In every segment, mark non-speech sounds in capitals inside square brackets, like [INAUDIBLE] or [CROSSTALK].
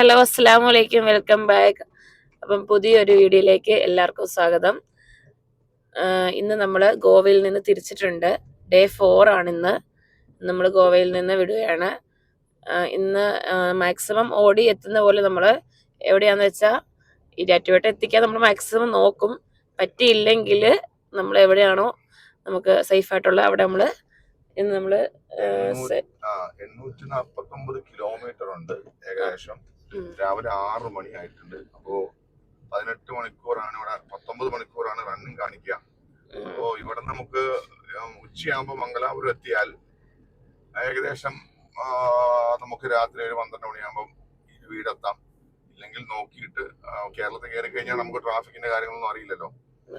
Hello അസ്സാം വലൈക്കും welcome back. അപ്പം പുതിയൊരു വീഡിയോയിലേക്ക് എല്ലാവർക്കും സ്വാഗതം. ഇന്ന് നമ്മൾ ഗോവയിൽ നിന്ന് തിരിച്ചിട്ടുണ്ട്. ഡേ ഫോർ ആണ് ഇന്ന്. നമ്മൾ ഗോവയിൽ നിന്ന് വിടുകയാണ്. ഇന്ന് മാക്സിമം ഓടി എത്തുന്ന പോലെ നമ്മൾ എവിടെയാന്ന് വെച്ചാൽ ഇരാറ്റുപേട്ട എത്തിക്കാൻ നമ്മൾ മാക്സിമം നോക്കും. പറ്റിയില്ലെങ്കിൽ നമ്മൾ എവിടെയാണോ നമുക്ക് സേഫ് ആയിട്ടുള്ള അവിടെ നമ്മൾ ഇന്ന് നമ്മൾ ആ എണ്ണൂറ്റി നാപ്പത്തി ഒമ്പത് കിലോമീറ്റർ ഉണ്ട് ഏകദേശം. രാവിലെ ആറ് മണി ആയിട്ടുണ്ട്. അപ്പോ പതിനെട്ട് മണിക്കൂറാണ് ഇവിടെ പത്തൊമ്പത് മണിക്കൂറാണ് റണ്ണിങ് കാണിക്കുക. അപ്പോ ഇവിടെ നമുക്ക് ഉച്ചയാകുമ്പോ മംഗലാപുരം എത്തിയാൽ ഏകദേശം നമുക്ക് രാത്രി ഒരു പന്ത്രണ്ട് മണിയാകുമ്പോൾ വീടെത്താം. ഇല്ലെങ്കിൽ നോക്കിയിട്ട് കേരളത്തിൽ കയറി കഴിഞ്ഞാൽ നമുക്ക് ട്രാഫിക്കിന്റെ കാര്യങ്ങളൊന്നും അറിയില്ലല്ലോ.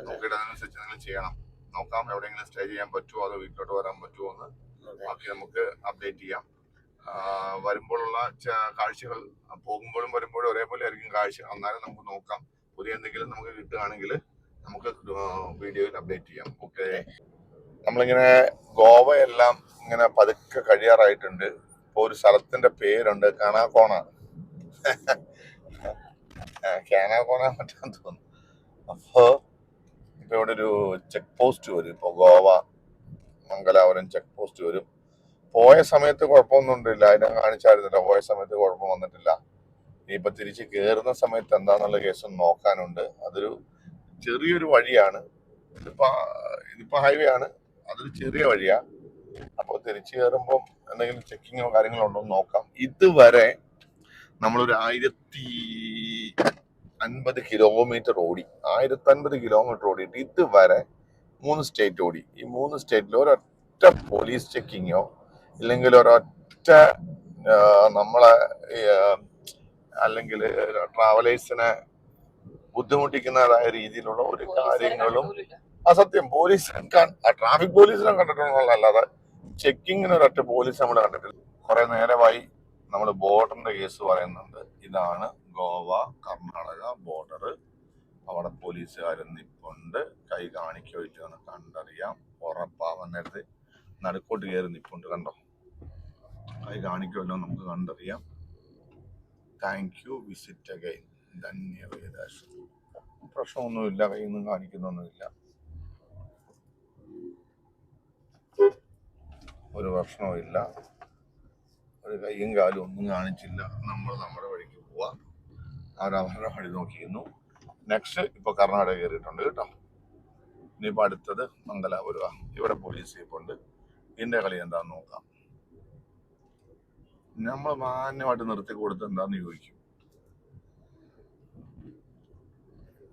നോക്കിയിട്ട് അതിനനുസരിച്ച് നിങ്ങൾ ചെയ്യണം. നോക്കാം എവിടെയെങ്കിലും സ്റ്റേ ചെയ്യാൻ പറ്റുമോ അതോ വീട്ടിലോട്ട് വരാൻ പറ്റുമോ എന്ന്. ബാക്കി നമുക്ക് അപ്ഡേറ്റ് ചെയ്യാം. വരുമ്പോഴുള്ള കാഴ്ചകൾ പോകുമ്പോഴും വരുമ്പോഴും ഒരേപോലെ ആയിരിക്കും കാഴ്ചകൾ. എന്നാലും നമുക്ക് നോക്കാം. പുതിയ എന്തെങ്കിലും നമുക്ക് കിട്ടുകയാണെങ്കിൽ നമുക്ക് വീഡിയോയിൽ അപ്ഡേറ്റ് ചെയ്യാം. ഓക്കെ നമ്മളിങ്ങനെ ഗോവയെല്ലാം ഇങ്ങനെ പതുക്കെ കഴിയാറായിട്ടുണ്ട്. ഇപ്പൊ ഒരു സ്ഥലത്തിന്റെ പേരുണ്ട് കാനാകോണ. കാനാക്കോണ മറ്റാൻ തോന്നുന്നു. അപ്പോ ഇപ്പൊ ഇവിടെ ഒരു ചെക്ക് പോസ്റ്റ് വരും. ഇപ്പൊ ഗോവ മംഗലാപുരം ചെക്ക് പോസ്റ്റ് വരും. പോയ സമയത്ത് കുഴപ്പമൊന്നും ഉണ്ടില്ല അതിനെ കാണിച്ചായിരുന്നില്ല പോയ സമയത്ത് കുഴപ്പം വന്നിട്ടില്ല. ഇനിയിപ്പൊ തിരിച്ച് കയറുന്ന സമയത്ത് എന്താന്നുള്ള കേസ് നോക്കാനുണ്ട്. അതൊരു ചെറിയൊരു വഴിയാണ്. ഇതിപ്പോ ഇതിപ്പോ ഹൈവേ ആണ്. അതൊരു ചെറിയ വഴിയാ. അപ്പോൾ തിരിച്ചു കയറുമ്പോൾ എന്തെങ്കിലും ചെക്കിങ്ങോ കാര്യങ്ങളോ ഉണ്ടോ നോക്കാം. ഇതുവരെ നമ്മളൊരു ആയിരത്തി അൻപത് കിലോമീറ്റർ ഓടി. ആയിരത്തി അൻപത് കിലോമീറ്റർ ഓടിയിട്ട് ഇതുവരെ മൂന്ന് സ്റ്റേറ്റ് ഓടി. ഈ മൂന്ന് സ്റ്റേറ്റിൽ ഒരൊറ്റ പോലീസ് ചെക്കിങ്ങോ ഇല്ലെങ്കിൽ ഒരൊറ്റ നമ്മളെ അല്ലെങ്കിൽ ട്രാവലേഴ്സിനെ ബുദ്ധിമുട്ടിക്കുന്നതായ രീതിയിലുള്ള ഒരു കാര്യങ്ങളും അസത്യം. പോലീസ് ട്രാഫിക് പോലീസിനെ കണ്ടിട്ടുള്ളതല്ലാതെ ചെക്കിങ്ങിന് ഒരൊറ്റ പോലീസ് നമ്മൾ കണ്ടിട്ടില്ല. കുറെ നേരമായി നമ്മൾ ബോർഡറിന്റെ കേസ് പറയുന്നുണ്ട്. ഇതാണ് ഗോവ കർണാടക ബോർഡർ അവിടെ പോലീസുകാർ നിപ്പുണ്ട്. കൈ കാണിക്കോ കണ്ടറിയാം. ഉറപ്പാവുന്നത് നടുക്കോട്ട് കയറി നിപ്പുണ്ട് കണ്ടോ? കൈ കാണിക്കുമല്ലോ നമുക്ക് കണ്ടറിയാം. താങ്ക് യു വിസിറ്റ് അഗൈൻ ധന്യവേദാശ് പ്രശ്നമൊന്നുമില്ല. കൈയൊന്നും കാണിക്കുന്നൊന്നുമില്ല. ഒരു പ്രശ്നവുമില്ല. ഒരു കൈയും കാലും ഒന്നും കാണിച്ചില്ല. നമ്മൾ നമ്മുടെ വഴിക്ക് പോവാം. അവരവരുടെ വഴി നോക്കിയിരുന്നു. നെക്സ്റ്റ് ഇപ്പൊ കർണാടക കയറിയിട്ടുണ്ട് കേട്ടോ. ഇനിയിപ്പോ അടുത്തത് മംഗലാപുരമാണ് ഇവിടെ പോലീസ് ഇപ്പുണ്ട് ഇതിന്റെ കളി എന്താന്ന് നോക്കാം. നമ്മൾ മാന്യമായിട്ട് നിർത്തി കൊടുത്ത് എന്താന്ന് ചോദിക്കും.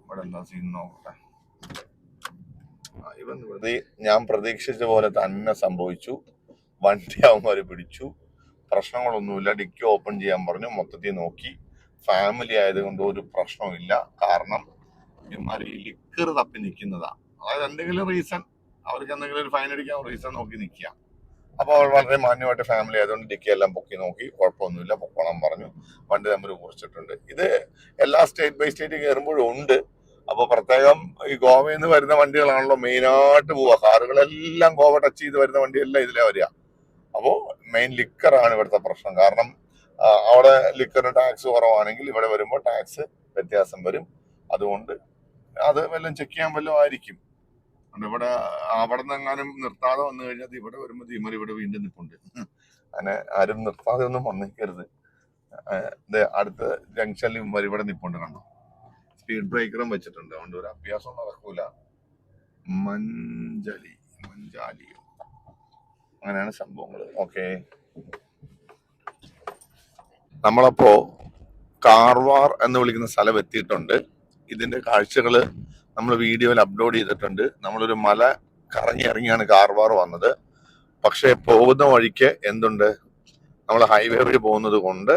ഇവിടെ എന്താ സീൻ നോക്കട്ടെ. ഇവൻ പ്രതി- ഞാൻ പ്രതീക്ഷിച്ച പോലെ തന്നെ സംഭവിച്ചു. വണ്ടി അവന്മാര് പിടിച്ചു. പ്രശ്നങ്ങളൊന്നുമില്ല. ഡിക്കി ഓപ്പൺ ചെയ്യാൻ പറഞ്ഞു. മൊത്തത്തിൽ നോക്കി. ഫാമിലി ആയതുകൊണ്ട് ഒരു പ്രശ്നവുമില്ല. കാരണം ഇവന്മാർ ഈ ലിക്കർ തപ്പി നിൽക്കുന്നതാ. അതായത് എന്തെങ്കിലും റീസൺ അവർക്ക് എന്തെങ്കിലും ഒരു ഫൈൻ അടിക്കാൻ റീസൺ നോക്കി നിൽക്കുക. അപ്പൊ അവൾ വളരെ മാന്യമായിട്ട് ഫാമിലി ആയതുകൊണ്ട് ഡിക്കി എല്ലാം പൊക്കി നോക്കി കുഴപ്പമൊന്നുമില്ല പൊക്കോളം പറഞ്ഞു. വണ്ടി നമ്പർ കുറിച്ചിട്ടുണ്ട് ഇത് എല്ലാ സ്റ്റേറ്റ് ബൈ സ്റ്റേറ്റ് കയറുമ്പോഴും ഉണ്ട്. അപ്പൊ പ്രത്യേകം ഈ ഗോവയിൽ നിന്ന് വരുന്ന വണ്ടികളാണല്ലോ മെയിനായിട്ട് പോവുക. കാറുകളെല്ലാം ഗോവ ടച്ച് ചെയ്ത് വരുന്ന വണ്ടിയെല്ലാം ഇതിലെ വരിക. അപ്പോ മെയിൻ ലിക്കറാണ് ഇവിടുത്തെ പ്രശ്നം. കാരണം അവിടെ ലിക്കറിന് ടാക്സ് കുറവാണെങ്കിൽ ഇവിടെ വരുമ്പോൾ ടാക്സ് വ്യത്യാസം വരും. അതുകൊണ്ട് അത് വല്ലതും ചെക്ക് ചെയ്യാൻ വല്ലതും ആയിരിക്കും. ഇവിടെ അവിടെ നിന്ന് എങ്ങാനും നിർത്താതെ വന്നു കഴിഞ്ഞാൽ ഇവിടെ വരുമ്പോൾ ധീമർ ഇവിടെ വീണ്ടും നിൽപ്പുണ്ട് അങ്ങനെ ആരും നിർത്താതെ ഒന്നും വന്നിരിക്കരുത്. അടുത്ത ജംഗ്ഷനിൽ ഇവർ ഇവിടെ നിൽപ്പുണ്ട് കണ്ടോ? സ്പീഡ് ബ്രേക്കറും വെച്ചിട്ടുണ്ട്. അതുകൊണ്ട് ഒരു അഭ്യാസം നടക്കൂല. മഞ്ചലി മഞ്ചാലിയോ അങ്ങനെയാണ് സംഭവങ്ങൾ ഓക്കെ നമ്മളപ്പോ കാർവാർ എന്ന് വിളിക്കുന്ന സ്ഥലം എത്തിയിട്ടുണ്ട്. ഇതിന്റെ കാഴ്ചകൾ നമ്മൾ വീഡിയോയിൽ അപ്ലോഡ് ചെയ്തിട്ടുണ്ട്. നമ്മളൊരു മല കറങ്ങി ഇറങ്ങിയാണ് കാർവാർ വന്നത്. പക്ഷേ പോകുന്ന വഴിക്ക് എന്തുണ്ട്? നമ്മൾ ഹൈവേ വഴി പോകുന്നത് കൊണ്ട്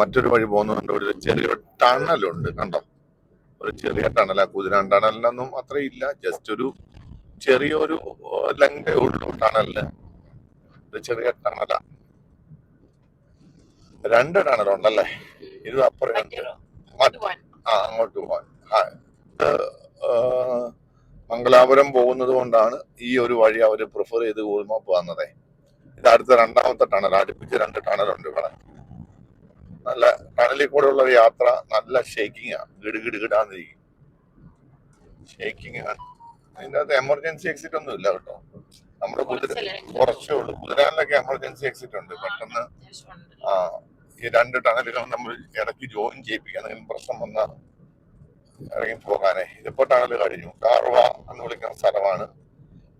മറ്റൊരു വഴി പോകുന്നതുകൊണ്ട് ഒരു ചെറിയൊരു ടണലുണ്ട് കണ്ടോ? ഒരു ചെറിയ ടണല കുതിരാൻ ടണലിനൊന്നും അത്ര ഇല്ല ജസ്റ്റ് ഒരു ചെറിയൊരു ലെങ്കേ ഉള്ളൂ ടണലിന് ഒരു ചെറിയ ടണല രണ്ട് ടണലുണ്ടല്ലേ ഇത് അപ്പുറം. ആ അങ്ങോട്ട് പോവാൻ. ആ, മംഗലാപുരം പോകുന്നത് കൊണ്ടാണ് ഈ ഒരു വഴി അവർ പ്രിഫർ ചെയ്ത് ഗൂഗിൾ മാപ്പ് വന്നത്. ഇത് അടുത്ത രണ്ടാമത്തെ ടണൽ അടുപ്പിച്ച് രണ്ട് ടണലുണ്ട് ഇവിടെ. നല്ല ടണലിൽ കൂടെ ഉള്ള ഒരു യാത്ര നല്ല ഷേക്കിംഗ് ആണ് ഗിട് ഗിട് ഗിടാന്നിരിക്കും ഷേക്കിംഗ് ആണ്. അതിന്റെ അകത്ത് എമർജൻസി എക്സിറ്റ് ഒന്നും ഇല്ല കേട്ടോ. നമ്മുടെ കുതിര കുറച്ചേ ഉള്ളൂ. കുതിരാനിലൊക്കെ എമർജൻസി എക്സിറ്റ് ഉണ്ട്. പെട്ടെന്ന് ആ ഈ രണ്ട് ടണലുകൾ നമ്മൾ ഇടയ്ക്ക് ജോയിൻ ചെയ്യിപ്പിക്കാൻ എന്തെങ്കിലും പ്രശ്നം വന്നാൽ ഇറങ്ങി പോകാനേ ഇതിപ്പോ ടണൽ കഴിഞ്ഞു. കാർവ എന്ന് വിളിക്കുന്ന സ്ഥലമാണ്.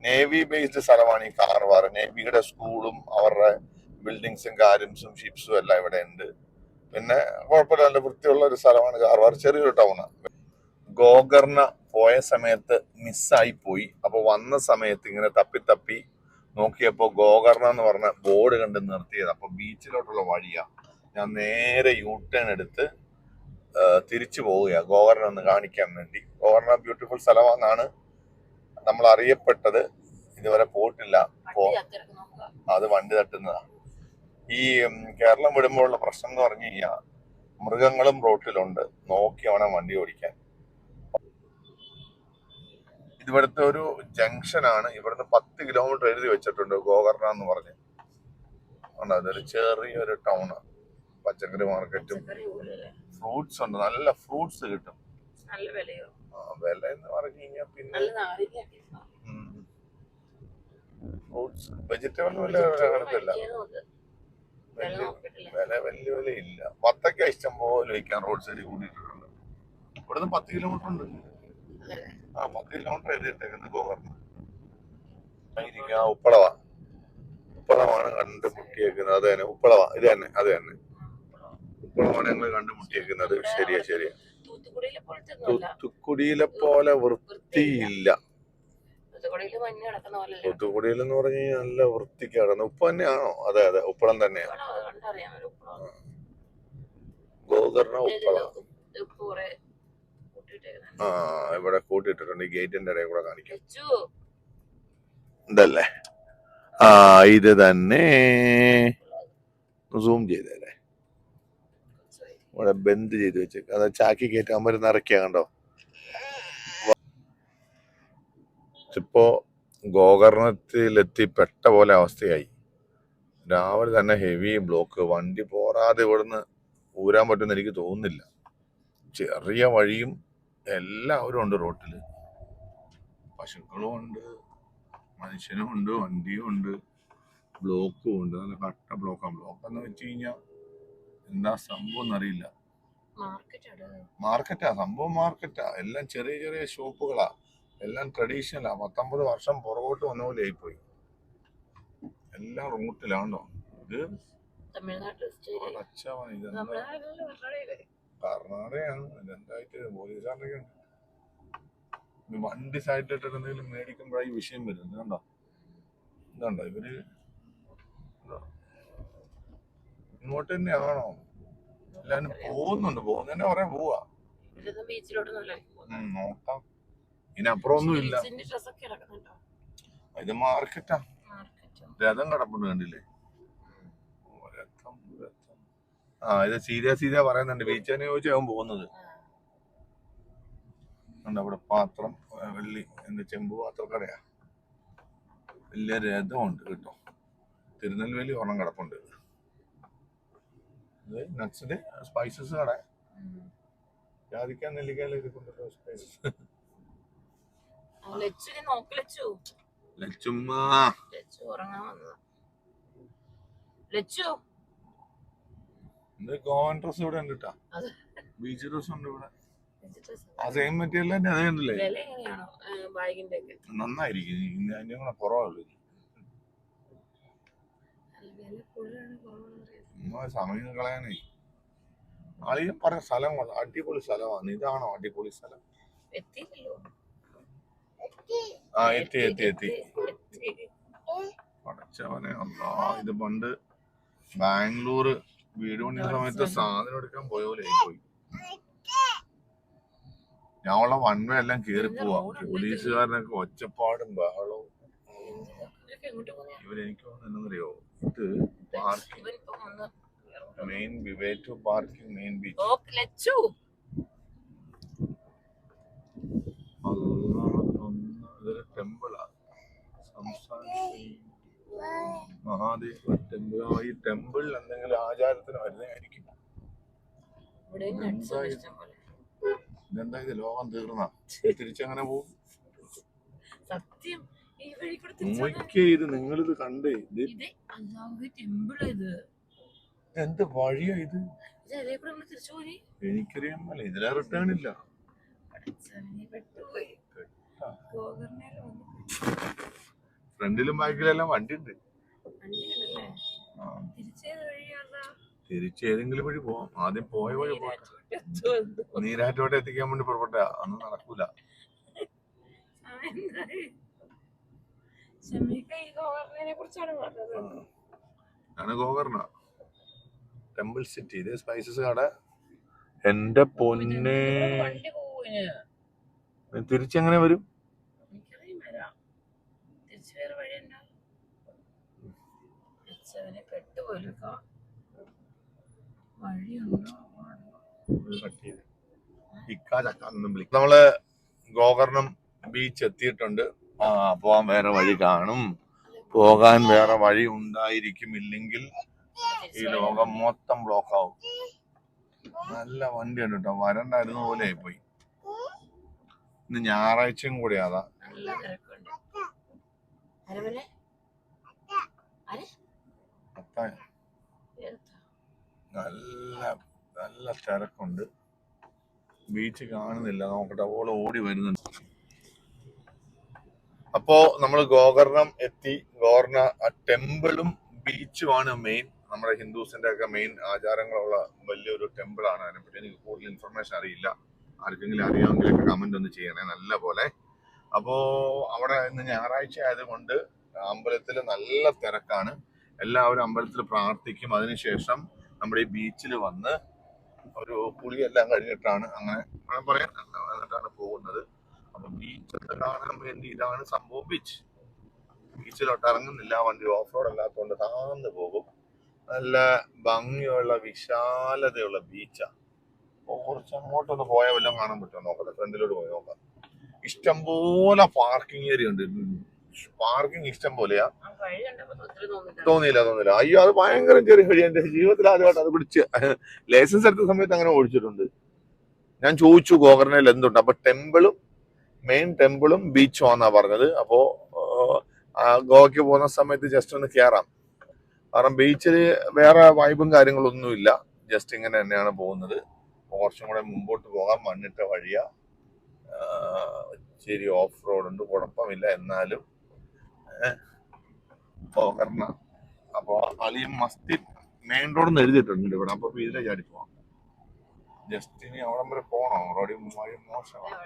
നേവി ബേസ്ഡ് സ്ഥലമാണ് ഈ കാർവാർ നേവിയുടെ സ്കൂളും അവരുടെ ബിൽഡിങ്സും കാര്യംസും ഷിപ്സും എല്ലാം ഇവിടെ ഉണ്ട്. പിന്നെ കുഴപ്പമില്ല. നല്ല വൃത്തിയുള്ള ഒരു സ്ഥലമാണ് കാർവാർ ചെറിയൊരു ടൗൺ ഗോകർണ പോയ സമയത്ത് മിസ്സായി പോയി. അപ്പൊ വന്ന സമയത്ത് ഇങ്ങനെ തപ്പി തപ്പി നോക്കിയപ്പോ ഗോകർണ എന്ന് പറഞ്ഞ ബോർഡ് കണ്ട് നിർത്തിയത്. അപ്പൊ ബീച്ചിലോട്ടുള്ള വഴിയാ. ഞാൻ നേരെ യൂ ടേൺ എടുത്ത് തിരിച്ചു പോവുക ഗോകർണ ഒന്ന് കാണിക്കാൻ വേണ്ടി. ഗോകർണ ബ്യൂട്ടിഫുൾ സ്ഥലമാണെന്നാണ് നമ്മൾ അറിയപ്പെട്ടത്. ഇതുവരെ പോയിട്ടില്ല. അത് വണ്ടി തട്ടുന്നതാണ് ഈ കേരളം വിടുമ്പോഴുള്ള പ്രശ്നം എന്ന് പറഞ്ഞു കഴിഞ്ഞാൽ മൃഗങ്ങളും റോട്ടിലുണ്ട്. നോക്കി വേണം വണ്ടി ഓടിക്കാൻ. ഇവിടുത്തെ ഒരു ജംഗ്ഷനാണ്. ഇവിടുന്ന് പത്ത് കിലോമീറ്റർ എഴുതി വെച്ചിട്ടുണ്ട് ഗോകർണ എന്ന് പറഞ്ഞ്. ഉണ്ട് അതൊരു ചെറിയൊരു ടൗണ്. പച്ചക്കറി മാർക്കറ്റും? ഫ്രൂട്ട്സ് ഉണ്ട്. നല്ല ഫ്രൂട്ട്സ് കിട്ടും. നല്ല വിലയോ? ആ, വില എന്ന് പറഞ്ഞു കഴിഞ്ഞാൽ പിന്നെ? ഫ്രൂട്ട്സ് വെജിറ്റബിൾ വില കണക്കില്ല വില വലിയ. വില ഇല്ല വത്തക്ക ഇഷ്ടം പോലെ വയ്ക്കാൻ റോഡ് സൈഡിൽ കൂടിയിട്ടുണ്ട്. ഇവിടുന്ന് പത്ത് കിലോമീറ്റർ ഉണ്ട്? ആ പത്ത് കിലോമീറ്റർ എഴുതിയിട്ടേക്കുന്നത് ഗോവർണർ ഉപ്പളവ. ഉപ്പളമാണ് കണ്ടുമുട്ടിയേക്കുന്നത് അത് തന്നെ ഉപ്പളവ. ഇത് തന്നെ അത് തന്നെ. ഉപ്പളമാണ് ഞങ്ങൾ കണ്ടുമുട്ടിയിരിക്കുന്നത്. ശരിയാ ശരിയാ. തൂത്തുക്കുടിയിലെ പോലെ വൃത്തിയില്ല? തൂത്തുക്കുടിയിൽ എന്ന് പറഞ്ഞു നല്ല വൃത്തിക്ക് കിടന്നു ഉപ്പ് തന്നെയാണോ അതെ അതെ ഉപ്പളം തന്നെയാണ്. ഗോകർണ ഉപ്പളം. ആ ഇവിടെ കൂട്ടിയിട്ടിട്ടുണ്ട്. ഈ ഗേറ്റിന്റെ ഇടയിൽ കൂടെ കാണിക്കാം. ഇതല്ലേ? ആ ഇത് തന്നെ. സൂം ചെയ്തല്ലേ. ഇവിടെ ബെൻഡ് ചെയ്ത് വെച്ച് അത് ചാക്കി കയറ്റാൻ വരുന്ന നിറയ്ക്കുക കണ്ടോ? ഇപ്പോ ഗോകർണത്തിലെത്തി പെട്ട പോലെ അവസ്ഥയായി. രാവിലെ തന്നെ ഹെവി ബ്ലോക്ക് വണ്ടി പോരാതെ ഇവിടുന്ന് ഊരാൻ പറ്റുമെന്ന് എനിക്ക് തോന്നുന്നില്ല. ചെറിയ വഴിയും എല്ലാവരും ഉണ്ട് റോട്ടിൽ പശുക്കളും ഉണ്ട് മനുഷ്യനും ഉണ്ട് വണ്ടിയും ഉണ്ട് ബ്ലോക്കും ഉണ്ട്. നല്ല കട്ട ബ്ലോക്കാണ് ബ്ലോക്ക് എന്ന് വെച്ച് കഴിഞ്ഞാൽ എന്താ സംഭവം അറിയില്ല മാർക്കറ്റ് സംഭവം മാർക്കറ്റാ. എല്ലാം ചെറിയ ചെറിയ ഷോപ്പുകളാ. എല്ലാം ട്രഡീഷണലാ പത്തൊമ്പത് വർഷം പുറകോട്ട് വന്ന പോലെ ആയിപ്പോയി. എല്ലാം റൂട്ടിലാണോ? ഇത്. കർണാടകയാണ് രണ്ടായിട്ട് പോലീസുകാരനൊക്കെ ഉണ്ട്. ഇത് വണ്ടി സൈഡിലിട്ടിട്ട് എന്തെങ്കിലും മേടിക്കുമ്പോഴായി വിഷയം വരുന്നത്. കണ്ടോ ഇതുണ്ടോ? ഇവർ ഇതോ. ഇങ്ങോട്ട് തന്നെയാണോ എല്ലാരും പോകുന്നുണ്ട്. പോകുന്നതന്നെ കൊറേ പോവാ. നോക്കാം. ഇതിനപ്പുറം ഒന്നും ഇല്ല? ഇത് മാർക്കറ്റാ. രഥം കിടപ്പുണ്ട് കണ്ടില്ലേ? രഥം രഥം. ആ ഇത് സീരിയ സീത പറയുന്നുണ്ട്. ബീച്ചിനെ ചോദിച്ചാൽ അവൻ പോകുന്നത്. ഉണ്ട് അവിടെ പാത്രം വെള്ളി എന്താ ചെമ്പ് പാത്രം കടയാ. വലിയ രഥമുണ്ട് കേട്ടോ. തിരുനെൽവേലി ഒരെണ്ണം കിടപ്പുണ്ട്. ഇത് നട്സിന്റെ സ്പൈസസ് കട ജാതിക്ക നെല്ലിക്കല നെല്ലിക്കാലൊക്കെ കൊണ്ടുവരുന്ന സ്പൈസസ് ലച്ചു ലച്ചു. ലച്ചുമ്മ. ലച്ചു ലച്ചു. ഇത് ഗോവൻ ഡ്രസ് ഇവിടെ ഉണ്ട് കേട്ടാ അത്. ബീച്ച് ഡ്രസ് ഉണ്ട് ഇവിടെ. ലച്ചു ആ സെയിം മെറ്റീരിയൽ തന്നെ അതേ ഉണ്ടല്ലേ? നന്നായിരിക്കും ഇനി അതിന്റെ കൂടെ കുറവുള്ളൂ അറിയാം സമയം കളയാനേ ആളിയും പറഞ്ഞ സ്ഥലം കൊള്ളാം. അടിപൊളി സ്ഥലമാണ്. ഇതാണോ അടിപൊളി സ്ഥലം? ആ എത്തി എത്തി എത്തി. പഠിച്ചവനെ പടച്ചവനെ അല്ലാ ഇത് പണ്ട് ബാംഗ്ലൂർ വീട് പണിയ സമയത്ത് സാധനം എടുക്കാൻ പോയ പോലെ പോയി ഉള്ള വൺവേ എല്ലാം കേറി പോവാ. പോലീസുകാരനൊക്കെ ഒച്ചപ്പാടും ബഹളവും. ഇവരെനിക്ക് പോകുന്നയാ? Parking. Main way to parking main beach. നോക്ക് ലച്ചു. ഇതൊരു ടെമ്പിളാ. മഹാദേവ ടെമ്പിൾ ഈ ടെമ്പിൾ എന്തെങ്കിലും ആചാരത്തിന് വരുന്നതായിരിക്കും. ഇതെന്താ ഇത്? ലോകം തീർന്ന. തിരിച്ചങ്ങനെ പോകും സത്യം. ഇത് നിങ്ങളിത് കണ്ടേ ഇത് ഇത് എന്ത് വഴിയാ ഇത്? എനിക്കറിയാൻ ഇതിലെ റിട്ടേൺ ഇല്ല. ഫ്രണ്ടിലും ബാക്കിലെല്ലാം വണ്ടി ഉണ്ട് തിരിച്ചേതെങ്കിലും വഴി പോവാം. ആദ്യം പോയ വഴി പോവാം നീരാറ്റോടെ എത്തിക്കാൻ വേണ്ടി പുറപ്പെട്ട അന്ന് നടക്കൂല ഷമീക്ക ഈ ഗോകർണനെ കുറിച്ചാണ് പറഞ്ഞത് ആണ് ഗോകർണ ടെമ്പിൾ സിറ്റി. ഇത് സ്പൈസസ് കട. എന്റെ പൊന്നെ. തിരിച്ചെങ്ങനെ വരും? നമ്മൾ ഗോകർണം ബീച്ച് എത്തിയിട്ടുണ്ട്. ആ പോവാൻ വേറെ വഴി കാണും. പോകാൻ വേറെ വഴി ഉണ്ടായിരിക്കും ഇല്ലെങ്കിൽ ഈ ലോകം മൊത്തം ബ്ലോക്ക് ആവും. നല്ല വണ്ടിയാണ് കേട്ടോ. വരണ്ടായിരുന്ന പോലെ ആയിപ്പോയി. ഇന്ന് ഞായറാഴ്ചയും കൂടി അതാ നല്ല നല്ല തിരക്കുണ്ട്. ബീച്ച് കാണുന്നില്ല. നോക്കട്ടെ. ഓൾ ഓടി വരുന്നുണ്ട്. അപ്പോ നമ്മൾ ഗോകർണം എത്തി. ഗോർണ ടെമ്പിളും ബീച്ചുമാണ് മെയിൻ നമ്മുടെ ഹിന്ദുസിന്റെ ഒക്കെ മെയിൻ ആചാരങ്ങളുള്ള വലിയൊരു ടെമ്പിൾ ആണ് അതിനെപ്പറ്റി എനിക്ക് കൂടുതൽ ഇൻഫർമേഷൻ അറിയില്ല. ആർക്കെങ്കിലും അറിയാമെങ്കിലൊക്കെ കമന്റ് ഒന്ന് ചെയ്യണേ നല്ല പോലെ. അപ്പോ അവിടെ ഇന്ന് ഞായറാഴ്ച ആയതുകൊണ്ട് അമ്പലത്തിൽ നല്ല തിരക്കാണ്. എല്ലാവരും അമ്പലത്തിൽ പ്രാർത്ഥിക്കും. അതിനുശേഷം നമ്മുടെ ഈ ബീച്ചിൽ വന്ന് ഒരു പുളിയെല്ലാം കഴിഞ്ഞിട്ടാണ് അങ്ങനെ പറയാൻ. പോകുന്നത്. അപ്പൊ ബീച്ചൊക്കെ കാണാൻ വേണ്ടി ഇതാണ് സംഭവം ബീച്ച് ബീച്ചിലോട്ട് ഇറങ്ങുന്നില്ല വണ്ടി ഓഫ് റോഡ് അല്ലാത്തതുകൊണ്ട് താന്ന് പോകും. നല്ല ഭംഗിയുള്ള വിശാലതയുള്ള ബീച്ചാണ് അപ്പൊ കുറച്ച് അങ്ങോട്ടൊന്ന് പോയാൽ വല്ലതും കാണാൻ പറ്റുമോ നോക്കട്ടെ? ഫ്രണ്ടിലോട്ട് പോയി നോക്കാം. ഇഷ്ടംപോലെ പാർക്കിംഗ് ഏരിയ ഉണ്ട്. പാർക്കിംഗ് ഇഷ്ടം പോലെയാ. തോന്നിയില്ല തോന്നില്ല അയ്യോ അത് ഭയങ്കര ചെറിയ വഴി. എന്റെ ജീവിതത്തിൽ ആദ്യമായിട്ട് അത് പിടിച്ച് [LAUGHS] ലൈസൻസ് എടുത്ത സമയത്ത് അങ്ങനെ ഓടിച്ചിട്ടുണ്ട്. ഞാൻ ചോദിച്ചു ഗോകർണയിൽ എന്തുണ്ട്? അപ്പൊ ടെമ്പിളും മെയിൻ ടെമ്പിളും ബീച്ചും ആണെന്നാ പറഞ്ഞത്. അപ്പോ ഗോവയ്ക്ക് പോകുന്ന സമയത്ത് ജസ്റ്റ് ഒന്ന് കയറാം കാരണം ബീച്ചിൽ വേറെ വൈബും കാര്യങ്ങളൊന്നുമില്ല. ജസ്റ്റ് ഇങ്ങനെ തന്നെയാണ് പോകുന്നത്. കുറച്ചും കൂടെ മുമ്പോട്ട് പോകാം. മണ്ണിട്ട വഴിയാ. ശരി ഓഫ് റോഡ് ഉണ്ട്. കുഴപ്പമില്ല എന്നാലും. ഏഹ്, ഗോകർണ അപ്പൊ അലിയും മസ്തി മെയിൻ റോഡ് എഴുതിയിട്ടുണ്ട് ഇവിടെ. അപ്പൊ ഇതിലെ ചാടി പോവാം. ജസ്റ്റ് ഇനി അവിടം വരെ പോകണം റോഡി വഴി മോശമാണ്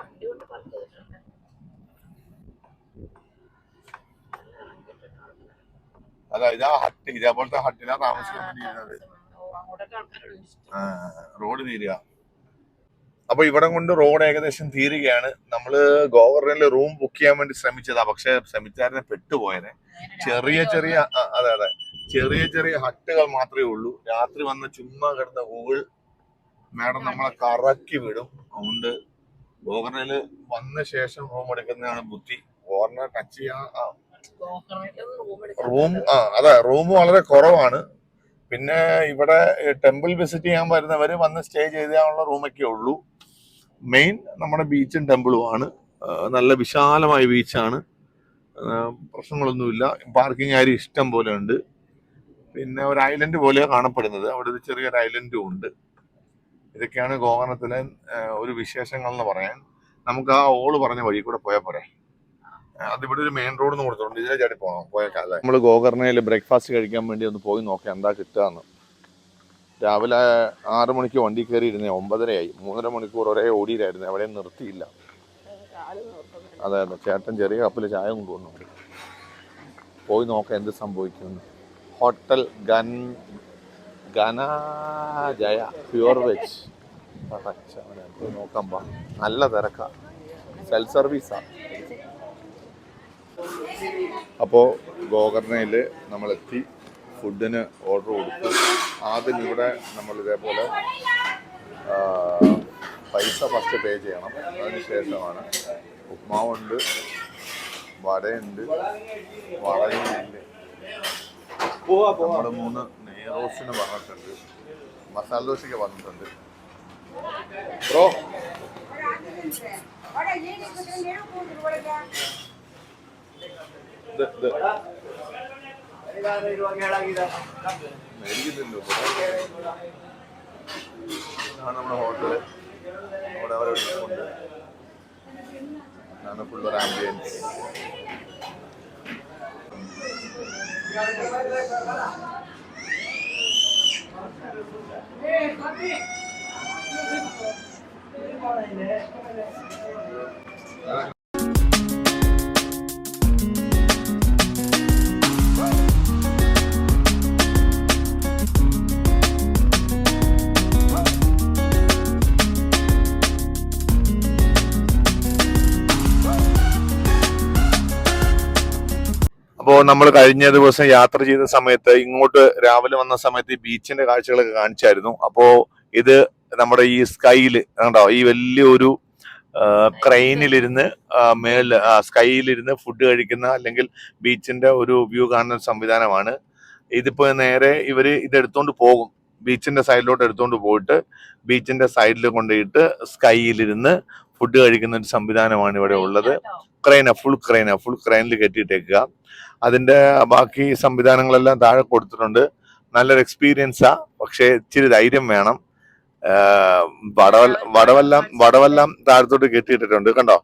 വണ്ടി കൊണ്ട് പാർക്ക് ചെയ്തിട്ടുണ്ട്. അല്ല ഇതാ ഹട്ട് ഇതേപോലത്തെ ഹട്ടിലാ ആൾക്കാരുണ്ട് റോഡ് തീരുക. അപ്പൊ ഇവിടെ കൊണ്ട് റോഡ് ഏകദേശം തീരുകയാണ്. നമ്മൾ ഗോവർണറിൽ റൂം ബുക്ക് ചെയ്യാൻ വേണ്ടി ശ്രമിച്ചതാ. പക്ഷെ ശ്രമിച്ചാരനെ പെട്ടുപോയനെ. ചെറിയ ചെറിയ അതെ അതെ. ചെറിയ ചെറിയ ഹട്ടുകൾ മാത്രമേ ഉള്ളൂ. രാത്രി വന്ന ചുമ്മാ കിടന്ന ഊൾ മാഡം നമ്മളെ കറക്കി വിടും. അതുകൊണ്ട് ഗോകർണയിൽ വന്ന ശേഷം റൂം എടുക്കുന്നതാണ് ബുദ്ധി. ഗോകർണ ടച്ച് ചെയ്യാൻ റൂം ആ അതെ റൂം വളരെ കുറവാണ്. പിന്നെ ഇവിടെ ടെമ്പിൾ വിസിറ്റ് ചെയ്യാൻ വരുന്നവർ വന്ന് സ്റ്റേ ചെയ്യാനുള്ള റൂമൊക്കെ ഉള്ളൂ. മെയിൻ നമ്മുടെ ബീച്ചും ടെമ്പിളും ആണ്. നല്ല വിശാലമായ ബീച്ചാണ് പ്രശ്നങ്ങളൊന്നുമില്ല. പാർക്കിംഗ് ആരും ഇഷ്ടം പോലെ ഉണ്ട്. പിന്നെ ഒരു ഐലൻഡ് പോലെയാണ് കാണപ്പെടുന്നത്. അവിടെ ഒരു ചെറിയൊരു ഐലൻഡും ഉണ്ട്. ഇതൊക്കെയാണ് ഗോകർണത്തിലെ ഒരു വിശേഷങ്ങൾ എന്ന് പറയാൻ. നമുക്ക് ആ ഓൾ പറഞ്ഞ വഴി കൂടെ പോയാൽ പോരെ. അതിവിടെ ഒരു മെയിൻ റോഡ് എന്ന് കൊടുത്തിട്ടുണ്ട്. ഇതിലെ ചാടി പോകണം പോയേക്കാല്ലേ നമ്മൾ ഗോകർണയിൽ ബ്രേക്ക്ഫാസ്റ്റ് കഴിക്കാൻ വേണ്ടി ഒന്ന് പോയി നോക്കാം എന്താ കിട്ടുകയെന്ന് രാവിലെ ആറ് മണിക്ക് വണ്ടി കയറിയിരുന്നെ ഒമ്പതരയായി. മൂന്നര മണിക്കൂർ ഒരേ ഓടിയിലായിരുന്നു അവിടെ നിർത്തിയില്ല. അതെ അതെ. ചേട്ടൻ ചെറിയ കപ്പിൽ ചായ കൊണ്ടുവന്നു. പോയി നോക്കാം എന്ത് സംഭവിക്കുന്നു ഹോട്ടൽ ഗൻ ഗനാജയ പ്യുവർ വെജ്. നോക്കാം നല്ല തിരക്കാ. സെൽഫ് സർവീസാണ് അപ്പോൾ ഗോകർണയിൽ നമ്മളെത്തി ഫുഡിന് ഓർഡർ കൊടുത്തു. ആദ്യം ഇവിടെ നമ്മൾ ഇതേപോലെ പൈസ ഫസ്റ്റ് പേ ചെയ്യണം. അതിന് ശേഷമാണ് ഉപ്മാവുണ്ട് വടയുണ്ട് വടയുണ്ട് നമ്മൾ മൂന്ന് റോസ്റ്റിന് പറഞ്ഞിട്ടുണ്ട് മസാല ദോശയ്ക്ക് പറഞ്ഞിട്ടുണ്ട് ബ്രോ. ഇതാണ് നമ്മുടെ ഹോട്ടൽ. അവിടെ അവരെ ഉണ്ട് ഇതാണ് ഫുൾ ഒരു ആംബിയൻസ് Thank you. നമ്മൾ കഴിഞ്ഞ ദിവസം യാത്ര ചെയ്ത സമയത്ത് ഇങ്ങോട്ട് രാവിലെ വന്ന സമയത്ത് ഈ ബീച്ചിന്റെ കാഴ്ചകളൊക്കെ കാണിച്ചായിരുന്നു. അപ്പോ ഇത് നമ്മുടെ ഈ സ്കൈയിൽ കണ്ടോ? ഈ വലിയൊരു ക്രെയിനിലിരുന്ന് മേളിൽ സ്കൈയിലിരുന്ന് ഫുഡ് കഴിക്കുന്ന അല്ലെങ്കിൽ ബീച്ചിന്റെ ഒരു വ്യൂ കാണുന്ന സംവിധാനമാണ്. ഇതിപ്പോ നേരെ ഇവർ ഇത് എടുത്തോണ്ട് പോകും. ബീച്ചിന്റെ സൈഡിലോട്ട് എടുത്തോണ്ട് പോയിട്ട് ബീച്ചിന്റെ സൈഡിൽ കൊണ്ടുപോയിട്ട് സ്കൈയിലിരുന്ന് ഫുഡ് കഴിക്കുന്ന ഒരു സംവിധാനമാണ് ഇവിടെ ഉള്ളത്. ക്രെയിന ഫുൾ ക്രൈന ഫുൾ ക്രെയിനിൽ കെട്ടിയിട്ടേക്കുക. അതിന്റെ ബാക്കി സംവിധാനങ്ങളെല്ലാം താഴെ കൊടുത്തിട്ടുണ്ട്. നല്ലൊരു എക്സ്പീരിയൻസാ പക്ഷേ ഇച്ചിരി ധൈര്യം വേണം. വടവല്ല വടവെല്ലാം വടവെല്ലാം താഴത്തോട്ട് കെട്ടിയിട്ടിട്ടുണ്ട്. കണ്ടോ?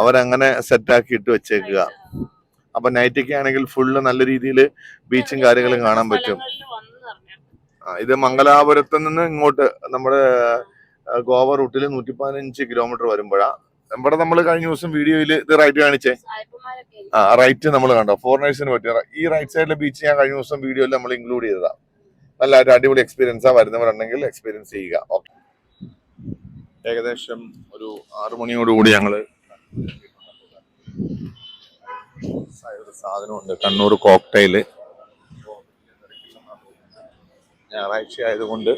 അവരങ്ങനെ സെറ്റാക്കി ഇട്ട് വെച്ചേക്കുക. അപ്പൊ നൈറ്റൊക്കെ ആണെങ്കിൽ ഫുള്ള് നല്ല രീതിയിൽ ബീച്ചും കാര്യങ്ങളും കാണാൻ പറ്റും. ഇത് മംഗലാപുരത്ത് നിന്ന് ഇങ്ങോട്ട് നമ്മുടെ ഗോവ റൂട്ടിൽ നൂറ്റി പതിനഞ്ച് കിലോമീറ്റർ വരുമ്പോഴാ. ഇവിടെ നമ്മൾ കഴിഞ്ഞ ദിവസം വീഡിയോയിൽ ഇത് റൈറ്റ് കാണിച്ചേ. ആ റൈറ്റ് നമ്മൾ കണ്ടോ? ഫോറിനേഴ്സിന് പറ്റിയ ഈ റൈറ്റ് സൈഡിലെ ബീച്ച് ഞാൻ കഴിഞ്ഞ ദിവസം വീഡിയോയിൽ നമ്മൾ ഇൻക്ലൂഡ് ചെയ്തതാ. നല്ല ഒരു അടിപൊളി എക്സ്പീരിയൻസാ വരുന്നവരുണ്ടെങ്കിൽ എക്സ്പീരിയൻസ് ചെയ്യുക. ഓക്കെ ഏകദേശം ഒരു ആറു മണിയോടുകൂടി ഞങ്ങൾ ഒരു സാധനമുണ്ട്. കണ്ണൂർ കോക്ടൈൽ ഞായറാഴ്ച ആയതുകൊണ്ട്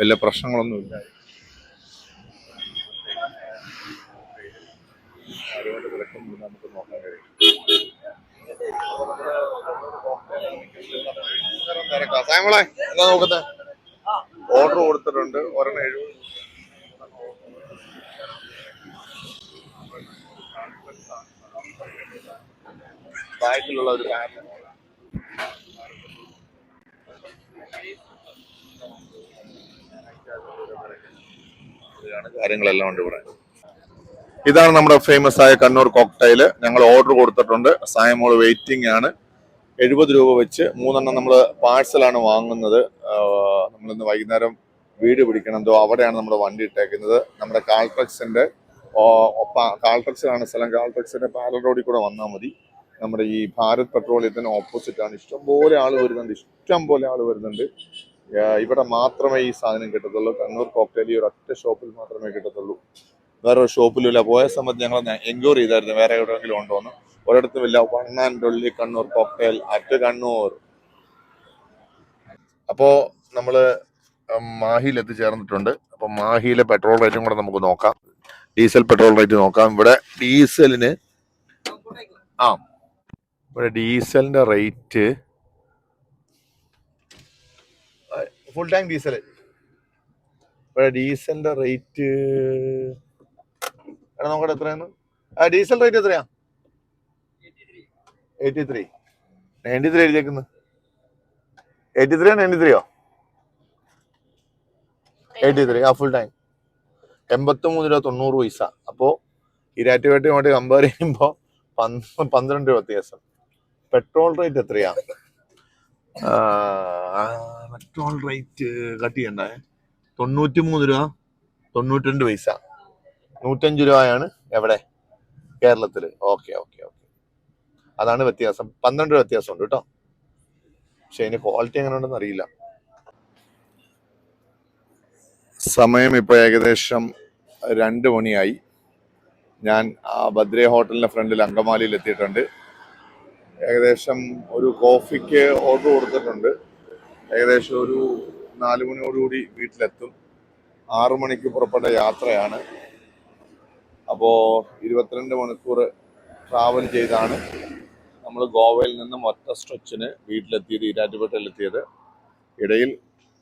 വലിയ പ്രശ്നങ്ങളൊന്നും പ്രശ്നങ്ങളൊന്നുമില്ല. ആരുമായിട്ട് ഇന്ന് നമുക്ക് നോക്കാൻ കഴിയും. സായങ്ങളെ എന്താ നോക്കുന്നത് ഓർഡർ കൊടുത്തിട്ടുണ്ട്. ഒരെണ്ണം എഴുപത് ബാക്കിലുള്ള ഒരു പാറ്റേൺ കാര്യങ്ങളെല്ലാം ഉണ്ട് ഇവിടെ. ഇതാണ് നമ്മുടെ ഫേമസ് ആയ കണ്ണൂർ കോക്ടൈൽ ഞങ്ങൾ ഓർഡർ കൊടുത്തിട്ടുണ്ട്. സായമോൾ വെയിറ്റിംഗ് ആണ്. എഴുപത് രൂപ വെച്ച് മൂന്നെണ്ണം നമ്മൾ പാഴ്സലാണ് വാങ്ങുന്നത്. നമ്മൾ ഇന്ന് വൈകുന്നേരം വീട് പിടിക്കണം. എന്തോ അവിടെയാണ് നമ്മുടെ വണ്ടി ഇട്ടേക്കുന്നത്. നമ്മുടെ കാൾട്രക്സിന്റെ കാൾട്രക്സിലാണ് സ്ഥലം. കാൾട്രക്സിന്റെ പാരൽ റോഡിൽ കൂടെ വന്നാൽ മതി. നമ്മുടെ ഈ ഭാരത് പെട്രോളിയത്തിന് ഓപ്പോസിറ്റ് ആണ്. ഇഷ്ടംപോലെ ആൾ വരുന്നുണ്ട്. ഇഷ്ടം പോലെ ആൾ വരുന്നുണ്ട്. ഇവിടെ മാത്രമേ ഈ സാധനം കിട്ടത്തുള്ളൂ. കണ്ണൂർ കോക്ടൈൽ ഈ ഒരു ഒറ്റ ഷോപ്പിൽ മാത്രമേ കിട്ടത്തുള്ളൂ. വേറെ ഒരു ഷോപ്പിലും ഇല്ല പോയ സമയത്ത് ഞങ്ങൾ എൻക്വയറി ചെയ്തായിരുന്നു വേറെ എവിടെയെങ്കിലും ഉണ്ടോ എന്ന് one and only Kannur cocktail at Kannur. അപ്പോ നമ്മൾ മാഹിയിൽ എത്തിച്ചേർന്നിട്ടുണ്ട്. അപ്പൊ മാഹിയിലെ പെട്രോൾ റേറ്റും കൂടെ നമുക്ക് നോക്കാം. ഡീസൽ പെട്രോൾ റേറ്റ് നോക്കാം. ഇവിടെ ഡീസലിന് ആ ഇവിടെ ഡീസലിന്റെ റേറ്റ് ഫുൾ ടാങ്ക് ഡീസൽ ഇവിടെ ഡീസലിന്റെ റേറ്റ് എടാ നോക്കട്ടെ എത്രയാണ്? ആ ഡീസൽ റേറ്റ് എത്രയാ? എയ്റ്റി ത്രീ നയന്റി ത്രീ എഴുതിയേക്കുന്നു. എയ്റ്റി ത്രീ നയന്റി ത്രീയോ എയ്റ്റി ത്രീ ആ ഫുൾ ടൈം എൺപത്തി മൂന്ന് രൂപ തൊണ്ണൂറ് പൈസ. അപ്പോ ഇരാറ്റുപേട്ടയുമായിട്ട് കമ്പയർ ചെയ്യുമ്പോൾ പന്ത്രണ്ട് രൂപ വ്യത്യാസം. പെട്രോൾ റേറ്റ് എത്രയാ? പെട്രോൾ റേറ്റ് കട്ട് ചെയ്യണ്ടേ? തൊണ്ണൂറ്റി മൂന്ന് രൂപ തൊണ്ണൂറ്റി രണ്ട് പൈസ. നൂറ്റഞ്ച് രൂപയാണ് എവിടെ? കേരളത്തിൽ ഓക്കെ ഓക്കെ ഓക്കെ. അതാണ് വ്യത്യാസം. പന്ത്രണ്ട് രൂപ വ്യത്യാസമുണ്ട് കേട്ടോ. പക്ഷെ അതിന് ക്വാളിറ്റി എങ്ങനെ ഉണ്ടെന്ന് അറിയില്ല. സമയം ഇപ്പോൾ ഏകദേശം രണ്ട് മണിയായി. ഞാൻ ആ ബദ്രെ ഹോട്ടലിന്റെ ഫ്രണ്ടിൽ അങ്കമാലിയിൽ എത്തിയിട്ടുണ്ട്. ഏകദേശം ഒരു കോഫിക്ക് ഓർഡർ കൊടുത്തിട്ടുണ്ട്. ഏകദേശം ഒരു നാല് മണിയോടുകൂടി വീട്ടിലെത്തും. ആറു മണിക്ക് പുറപ്പെട്ട യാത്രയാണ്. അപ്പോ ഇരുപത്തിരണ്ട് മണിക്കൂർ ട്രാവൽ ചെയ്താണ്. നമ്മൾ ഗോവയിൽ നിന്നും ഒറ്റ സ്ട്രെച്ചിന് വീട്ടിലെത്തിയത് ഈരാറ്റുപേട്ടയിലെത്തിയത്. ഇടയിൽ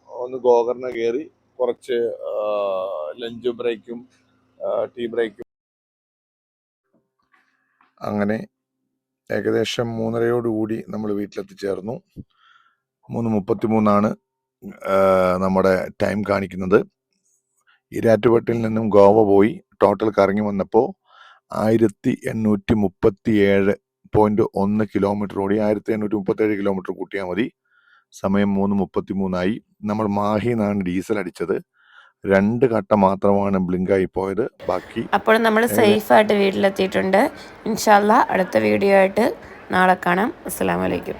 ഒന്ന് ഗോകർണ കയറി കുറച്ച് ലഞ്ച് ബ്രേക്കും ടീ ബ്രേക്കും അങ്ങനെ ഏകദേശം മൂന്നരയോടുകൂടി നമ്മൾ വീട്ടിലെത്തിച്ചേർന്നു. മൂന്ന് മുപ്പത്തി മൂന്നാണ് നമ്മുടെ ടൈം കാണിക്കുന്നത്. ഇരാറ്റുപേട്ടയിൽ നിന്നും ഗോവ പോയി. ടോട്ടൽ കറങ്ങി വന്നപ്പോൾ ആയിരത്തി എണ്ണൂറ്റി മുപ്പത്തി ഏഴ് പോയിന്റ് ഒന്ന് കിലോമീറ്റർ ഓടി. ആയിരത്തി എണ്ണൂറ്റി മുപ്പത്തി ഏഴ് കിലോമീറ്റർ കൂട്ടിയാൽ മതി. സമയം മൂന്ന് മുപ്പത്തി മൂന്നായി നമ്മൾ മാഹിന്നാണ് ഡീസൽ അടിച്ചത്. രണ്ട് കട്ട മാത്രമാണ് ബ്ലിങ്കായി പോയത്. ബാക്കി അപ്പോൾ നമ്മൾ സേഫ് ആയിട്ട് വീട്ടിലെത്തിയിട്ടുണ്ട്. ഇൻഷാല്ല അടുത്ത വീഡിയോ ആയിട്ട് നാളെ കാണാം. അസ്സാം വലൈക്കും